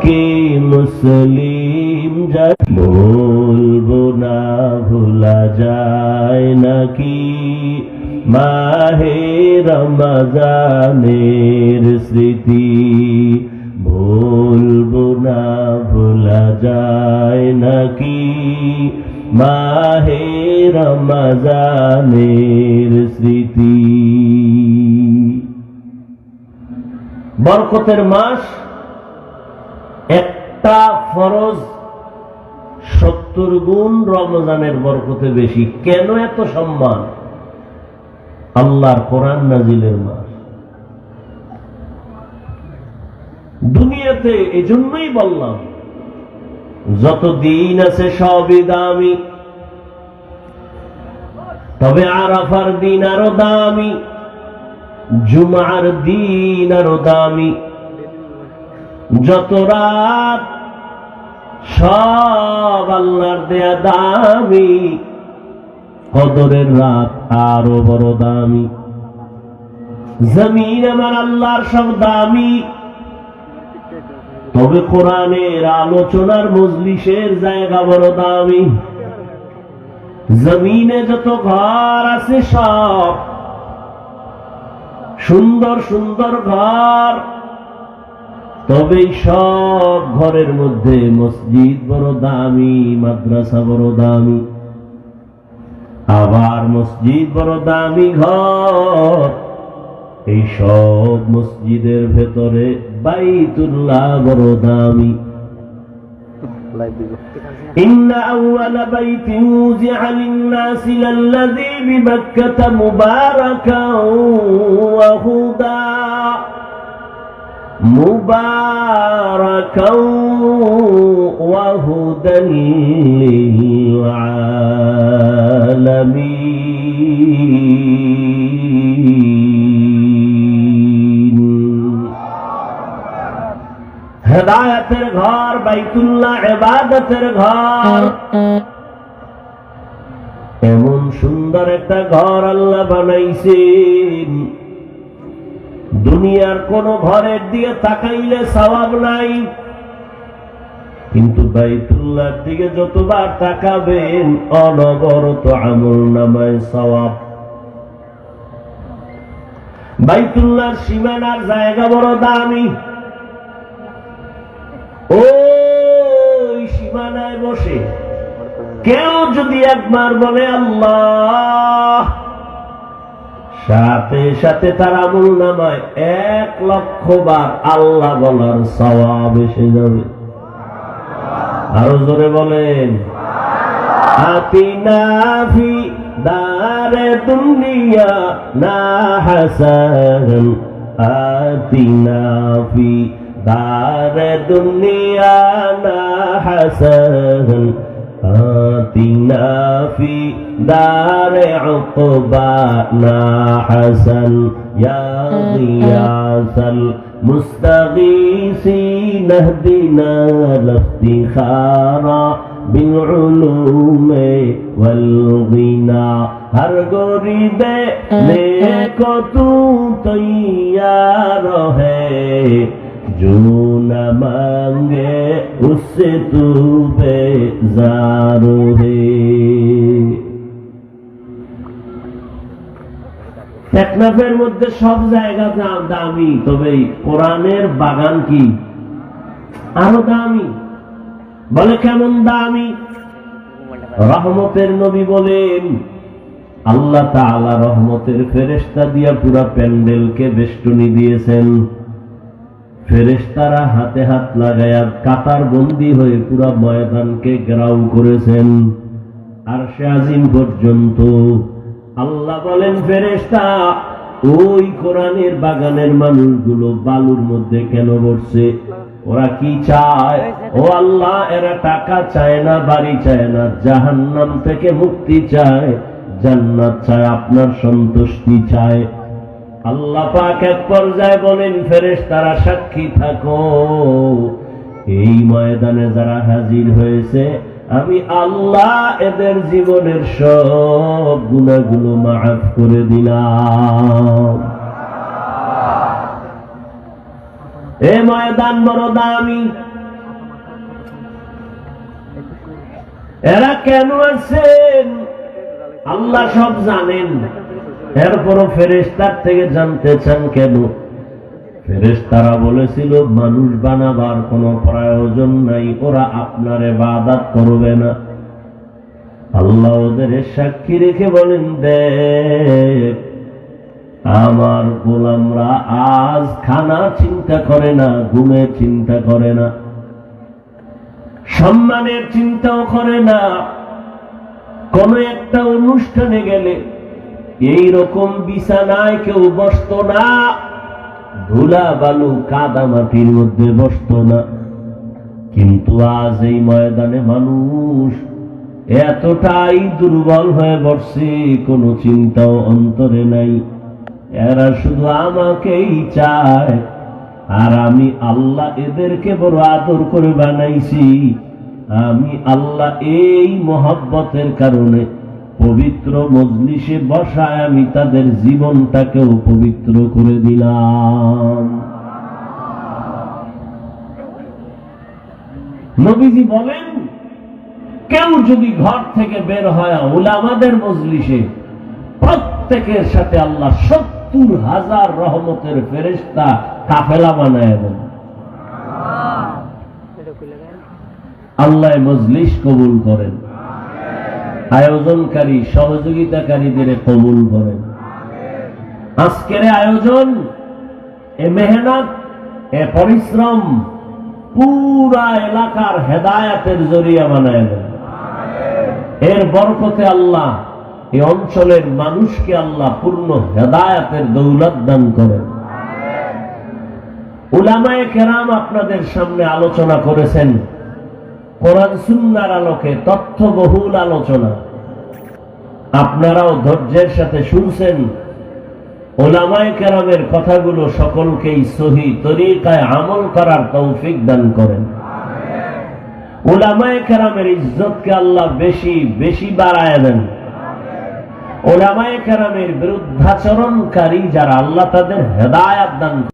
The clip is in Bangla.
কে মুসলিম বলব না ভোলা যায় নাকি? মাহে রমজানের স্মৃতি ভুলবো না ভোলা যায় নাকি? মাহে রমজানের স্মৃতি বরকতের মাস একটা ফরজ সত্তর গুণ রমজানের বরকতে বেশি। কেন এত সম্মান? আল্লাহর কোরআন নাজিলের মাস। দুনিয়াতে এজন্যই বললাম, যত দিন আছে সবই দামি, তবে আরাফার দিন আরও দামি, জুমার দিন আরও দামি। যত রাত, সব আল্লাহর দেয়া দামি কদরের রাত আরও বড় দামি। জমিন আমার আল্লাহর সব দামি। তবে কোরআনের আলোচনার মজলিসের জায়গা বড় দামি। জমিনে যত ঘর আছে সব সুন্দর সুন্দর ঘর। তবে সব ঘরের মধ্যে মসজিদ বড় দামি মাদ্রাসা বড় দামি আবার মসজিদ বড় দামি ঘর এই সব মসজিদের ভেতরে বাইতুল্লাহ বড় দামি إن أول بيت وزع للناس للذي ببكة مباركا وهدى مباركا وهدى للعالمين হেদায়তের ঘর বাইতুল্লাহ এবাদতের ঘর এমন সুন্দর একটা ঘর আল্লাহ বানাইছেন দুনিয়ার কোন ঘরের দিকে তাকাইলে সওয়াব নাই। কিন্তু বাইতুল্লাহর দিকে যতবার তাকাবেন, অনবরত আমল নামায় সওয়াব। বাইতুল্লাহর সীমানার জায়গা বড় দামি। ওই সীমানায় বসে কেউ যদি একবার বলে, আল্লাহ সাথে সাথে তার আমল নামায়। এক লক্ষ বার আল্লাহ বলার সওয়াব এসে যাবে। আরও জোরে বলেন। আতিনা ফি দারে দুনিয়া না হাসান। আতিনা ফি দারে দুনিয়া না হাসান। آتنا في دار عقبانا حسن يا غياث المستغيثين اهدنا الافتخار بالعلوم والغنى هر غريب لك تو تيار ہے जो न मांगे उससे तू बेजार है টেকনাফের মধ্যে সব জায়গা দামি, তবে কোরআনের বাগান কি? আরও দামি। বলে কেমন দামি? রহমতের নবী বলেন, আল্লাহ তাআলা রহমতের ফেরেস্তা দিয়া পুরা প্যান্ডেলকে বেষ্টনী দিয়েছেন। ফেরেশতারা হাতে হাত লাগায়া কাতার বন্দী হয়ে পুরা ময়দানকে গ্রাউ করেছেন। আর সে আজিম পর্যন্ত আল্লাহ বলেন, ফেরেশতা, ওই কোরআনের বাগানের মানুষগুলো বালুর মধ্যে কেন বসছে? ওরা কি চায়? ও আল্লাহ, এরা টাকা চায় না, বাড়ি চায় না, জাহান্নাম থেকে মুক্তি চায়, জান্নাত চায়, আপনার সন্তুষ্টি চায়। আল্লাহ পাক এক পর্যায়ে বলেন ফেরেশ তারা সাক্ষী থাকো। এই ময়দানে যারা হাজির হয়েছে, আমি আল্লাহ এদের জীবনের সব গুণাগুলো মাফ করে দিলাম। এ ময়দান বড় দামি। এরা কেন আছেন? আল্লাহ সব জানেন। এরপরও ফেরেস্তার থেকে জানতে চান কেন? ফেরেস্তারা বলেছিল, মানুষ বানাবার কোনো প্রয়োজন নাই, ওরা আপনার বাদাত করবে না। আল্লাহ ওদের সাক্ষী রেখে বলেন, দেখ, আমার গোলামরা আজ খানা চিন্তা করে না, ঘুমের চিন্তা করে না, সম্মানের চিন্তাও করে না। কোন একটা অনুষ্ঠানে গেলে এই রকম বিছানায় কেউ বসত না, ধুলা বালু কাদা মাটির মধ্যে বসত না। কিন্তু আজ এই ময়দানে মানুষ এতটাই দুর্বল হয়ে বসছে কোনো চিন্তাও অন্তরে নাই। এরা শুধু আমাকেই চায়, আর আমি আল্লাহ এদেরকে বড় আদর করে বানাইছি। আমি আল্লাহ এই মহব্বতের কারণে পবিত্র মজলিসে বসায় আমি তাদের জীবনটাকেও পবিত্র করে দিলাম। নবীজি বলেন কেউ যদি ঘর থেকে বের হয় ওলামাদের মজলিসে প্রত্যেকের সাথে আল্লাহ সত্তর হাজার রহমতের ফেরেস্তা কাফেলা বানায় দেন। আল্লাহ। মজলিস কবুল করেন। আয়োজনকারী, সহযোগিতাকারীদের কবুল করেন। আজকের আয়োজন, এ মেহনত, এ পরিশ্রম পুরা এলাকার হেদায়াতের জরিয়া বানায় দেন। এর বরকতে আল্লাহ এই অঞ্চলের মানুষকে আল্লাহ পূর্ণ হেদায়াতের দৌলত দান করেন। উলামায়ে কেরাম আপনাদের সামনে আলোচনা করেছেন কোরআন সুন্নার আলোকে তথ্যবহুল আলোচনা। আপনারাও ধৈর্যের সাথে শুনছেন। ওলামায় কেরামের কথাগুলো সকলকেই সহি তরিকায় আমল করার তৌফিক দান করেন। ওলামায় কেরামের ইজ্জতকে আল্লাহ বেশি বেশি বাড়ায় দেন। ওলামায় কেরামের বিরুদ্ধাচরণকারী যারা আল্লাহ তাদের হেদায়াত দান